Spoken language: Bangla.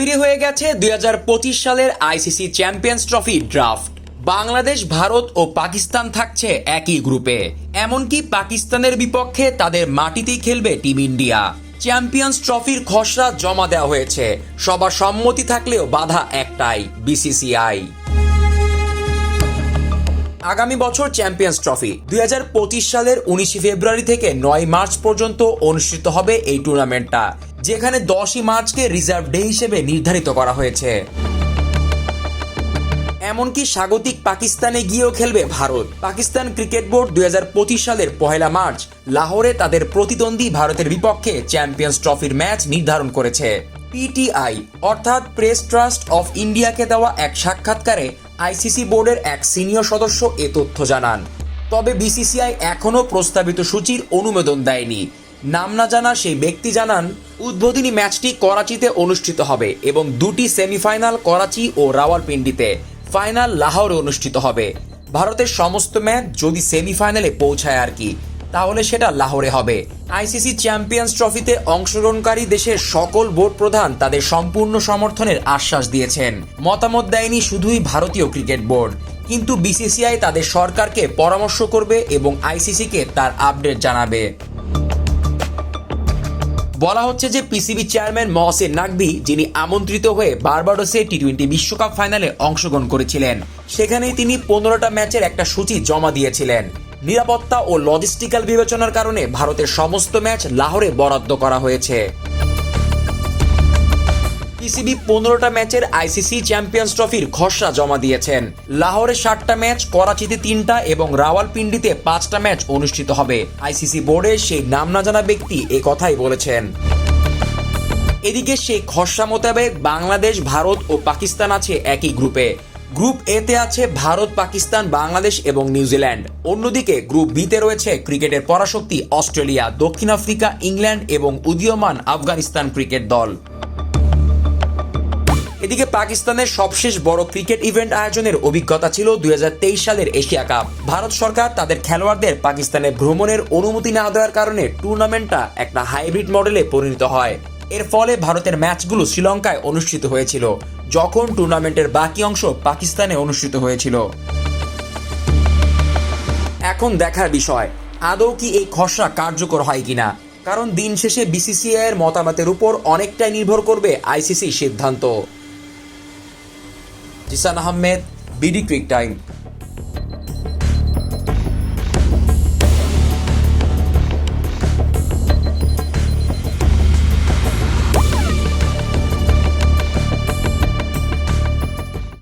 তৈরি হয়ে গেছে দুই সালের ICC champions trophy draft. Bangladesh, Bharat ও পাকিস্তান থাকছে একই গ্রুপে। এমনকি পাকিস্তানের বিপক্ষে তাদের মাটিতেই খেলবে টিম ইন্ডিয়া। চ্যাম্পিয়ন্স ট্রফির খসড়া জমা দেওয়া হয়েছে। সবার সম্মতি থাকলেও বাধা একটাই বিসিসিআই আগামী বছর চ্যাম্পিয়ন্স ট্রফি দুই হাজার পঁচিশ সালের উনিশে ফেব্রুয়ারি থেকে নয় মার্চ পর্যন্ত অনুষ্ঠিত হবে এই টুর্নামেন্টটা। যেখানে দশই মার্চকে রিজার্ভ ডে হিসেবে নির্ধারিত করা হয়েছে। এমনকি স্বাগতিক পাকিস্তানে গিয়েও খেলবে ভারত। পাকিস্তান ক্রিকেট বোর্ড দুই সালের পহেলা মার্চ লাহোরে তাদের প্রতিদ্বন্দ্বী ভারতের বিপক্ষে চ্যাম্পিয়ন্স ট্রফির ম্যাচ নির্ধারণ করেছে। পিটিআই, অর্থাৎ প্রেস ট্রাস্ট অফ ইন্ডিয়াকে দেওয়া এক সাক্ষাৎকারে আইসিসি বোর্ডের এক সিনিয়র সদস্য এ তথ্য জানান। তবে বিসিসিআই এখনও প্রস্তাবিত সূচির অনুমোদন দেয়নি। নাম না জানা সেই ব্যক্তি জানান, উদ্বোধনী ম্যাচটি করাচিতে অনুষ্ঠিত হবে এবং দুটি সেমিফাইনাল করাচি ও রাওয়ালপিন্ডিতে ফাইনাল লাহোরে অনুষ্ঠিত হবে। ভারতের সমস্ত ম্যাচ যদি সেমিফাইনালে পৌঁছায় আর কি, তাহলে সেটা লাহোরে হবে। আইসিসি চ্যাম্পিয়ন্স ট্রফিতে অংশগ্রহণকারী দেশের সকল বোর্ড প্রধান তাদের সম্পূর্ণ সমর্থনের আশ্বাস দিয়েছেন। মতামত দেয়নি শুধুই ভারতীয় ক্রিকেট বোর্ড। কিন্তু বিসিসিআই তাদের সরকারকে পরামর্শ করবে এবং আইসিসিকে তার আপডেট জানাবে। বলা হচ্ছে যে পিসিবি চেয়ারম্যান মহসেন নাকবি যিনি আমন্ত্রিত হয়ে বারবারোসে টি টোয়েন্টি বিশ্বকাপ ফাইনালে অংশগ্রহণ করেছিলেন। সেখানেই তিনি পনেরোটা ম্যাচের একটা সূচি জমা দিয়েছিলেন। নিরাপত্তা ও লজিস্টিক্যাল বিবেচনার কারণে ভারতের সমস্ত ম্যাচ লাহোরে বরাদ্দ করা হয়েছে। পিসিবি পনেরোটা ম্যাচের আইসিসি চ্যাম্পিয়ন্স ট্রফির খসড়া জমা দিয়েছেন। লাহোরে ষাটটা ম্যাচ, করাচিতে তিনটা এবং রাওয়ালপিন্ডিতে পাঁচটা ম্যাচ অনুষ্ঠিত হবে। আইসিসি বোর্ডের সেই নাম না জানা ব্যক্তি এ কথাই বলেছেন। এদিকে সেই খসড়া মোতাবেক বাংলাদেশ, ভারত ও পাকিস্তান আছে একই গ্রুপে গ্রুপ এতে আছে ভারত, পাকিস্তান, বাংলাদেশ এবং নিউজিল্যান্ড অন্যদিকে গ্রুপ বিতে রয়েছে ক্রিকেটের পরাশক্তি অস্ট্রেলিয়া, দক্ষিণ আফ্রিকা, ইংল্যান্ড এবং উদীয়মান আফগানিস্তান ক্রিকেট দল। এদিকে পাকিস্তানের সবশেষ বড় ক্রিকেট ইভেন্ট আয়োজনের অভিজ্ঞতা ছিল দুই হাজার তেইশ সালের এশিয়া কাপ। ভারত সরকার তাদের খেলোয়াড়দের পাকিস্তানে ভ্রমণের অনুমতি না দেওয়ার কারণে টুর্নামেন্টটা একটা হাইব্রিড মডেলে পরিণত হয়। এর ফলে ভারতের ম্যাচগুলো শ্রীলঙ্কায় অনুষ্ঠিত হয়েছিল, যখন টুর্নামেন্টের বাকি অংশ পাকিস্তানে অনুষ্ঠিত হয়েছিল। এখন দেখার বিষয়, আদৌ কি এই খসড়া কার্যকর হয় কিনা? কারণ দিন শেষে বিসিসিআই এর মতামতের উপর অনেকটাই নির্ভর করবে আইসিসি সিদ্ধান্ত। Zisan Ahmed BD quick time.